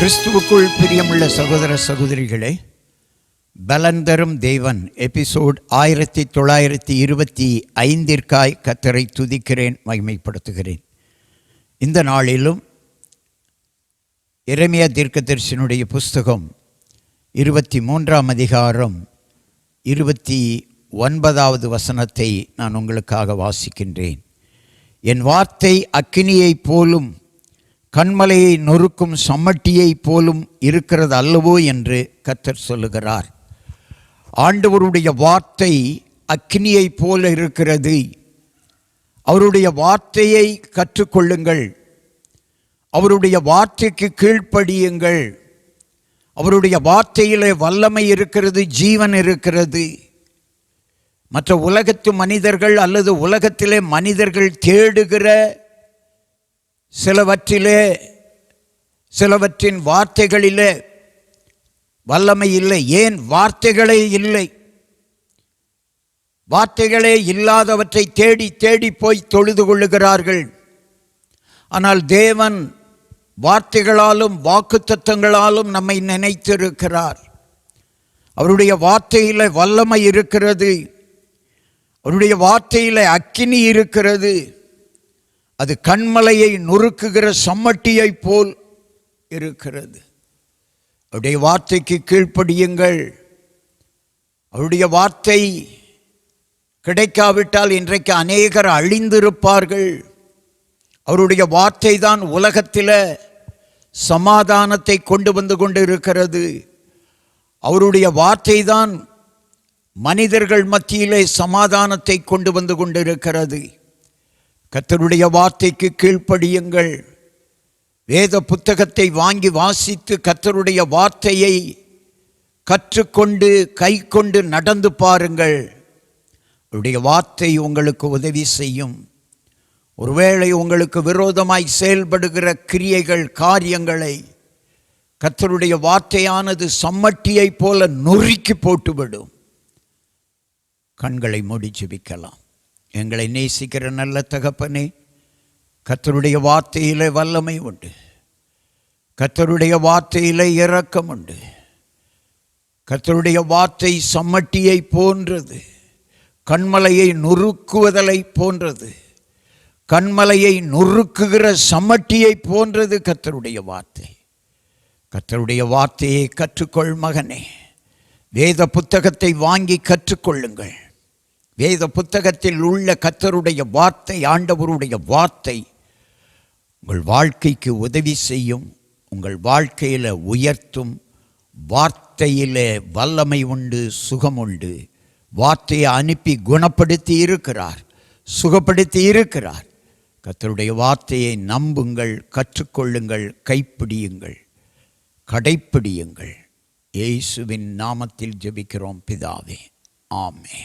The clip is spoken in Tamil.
கிறிஸ்துவுக்குள் பிரியமுள்ள சகோதர சகோதரிகளே பலன் தரும் தேவன் எபிசோட் ஆயிரத்தி தொள்ளாயிரத்தி இருபத்தி ஐந்திற்காய் கத்தரை துதிக்கிறேன் மகிமைப்படுத்துகிறேன். இந்த நாளிலும் எரேமியா தீர்க்கதரிசனுடைய புஸ்தகம் இருபத்தி மூன்றாம் அதிகாரம் இருபத்தி ஒன்பதாவது வசனத்தை நான் உங்களுக்காக வாசிக்கின்றேன். என் வார்த்தை அக்கினியைப் போலும் கண்மலையை நொறுக்கும் சம்மட்டியைப் போலும் இருக்கிறது அல்லவோ என்று கத்தர் சொல்லுகிறார். ஆண்டவருடைய வார்த்தை அக்னியைப் போல இருக்கிறது. அவருடைய வார்த்தையை கற்றுக்கொள்ளுங்கள். அவருடைய வார்த்தைக்கு கீழ்ப்படியுங்கள். அவருடைய வார்த்தையிலே வல்லமை இருக்கிறது ஜீவன் இருக்கிறது. மற்ற உலகத்து மனிதர்கள் அல்லது உலகத்திலே மனிதர்கள் தேடுகிற சிலவற்றிலே சிலவற்றின் வார்த்தைகளிலே வல்லமை இல்லை. ஏன் வார்த்தைகளே இல்லை? வார்த்தைகளே இல்லாதவற்றை தேடி தேடி போய் தொழுது கொள்ளுகிறார்கள். ஆனால் தேவன் வார்த்தைகளாலும் வாக்குத்தத்தங்களாலும் நம்மை நினைத்திருக்கிறார். அவருடைய வார்த்தையில் வல்லமை இருக்கிறது. அவருடைய வார்த்தையில் அக்கினி இருக்கிறது. அது கண்மலையை நொறுக்குகிற சம்மட்டியைப் போல் இருக்கிறது. அவருடைய வார்த்தைக்கு கீழ்ப்படியுங்கள். அவருடைய வார்த்தை கிடைக்காவிட்டால் இன்றைக்கு அநேகர் அழிந்திருப்பார்கள். அவருடைய வார்த்தை தான் உலகத்தில் சமாதானத்தை கொண்டு வந்து கொண்டு இருக்கிறது அவருடைய வார்த்தை தான் மனிதர்கள் மத்தியிலே சமாதானத்தை கொண்டு வந்து கொண்டிருக்கிறது. கத்தருடைய வார்த்தைக்கு கீழ்ப்படியுங்கள். வேத புத்தகத்தை வாங்கி வாசித்து கத்தருடைய வார்த்தையை கற்றுக்கொண்டு கை கொண்டு நடந்து பாருங்கள். அவருடைய வார்த்தை உங்களுக்கு உதவி செய்யும். ஒருவேளை உங்களுக்கு விரோதமாய் செயல்படுகிற கிரியைகள் காரியங்களை கத்தருடைய வார்த்தையானது சம்மட்டியைப் போல நொறுக்கி போட்டுவிடும். கண்களை மூடி ஜெபிக்கலாம். எங்களை நேசிக்கிற நல்ல தகப்பனே கத்தருடைய வார்த்தையிலே வல்லமை உண்டு. கத்தருடைய வார்த்தையிலே இரக்கம் உண்டு. கத்தருடைய வார்த்தை சம்மட்டியை போன்றது. கண்மலையை நொறுக்குவதலை போன்றது. கண்மலையை நொறுக்குகிற சம்மட்டியை போன்றது கத்தருடைய வார்த்தை. கத்தருடைய வார்த்தையை கற்றுக்கொள் மகனே. வேத புத்தகத்தை வாங்கி கற்றுக்கொள்ளுங்கள். வேத புத்தகத்தில் உள்ள கத்தருடைய வார்த்தை ஆண்டவருடைய வார்த்தை உங்கள் வாழ்க்கைக்கு உதவி செய்யும் உங்கள் வாழ்க்கையில் உயர்த்தும் வார்த்தையில் வல்லமை உண்டு சுகம் உண்டு. வார்த்தையை அனுப்பி குணப்படுத்தி இருக்கிறார் சுகப்படுத்தி இருக்கிறார். கத்தருடைய வார்த்தையை நம்புங்கள் கற்றுக்கொள்ளுங்கள் கைப்பிடியுங்கள் கடைப்பிடியுங்கள். இயேசுவின் நாமத்தில் ஜெபிக்கிறோம் பிதாவே. ஆமே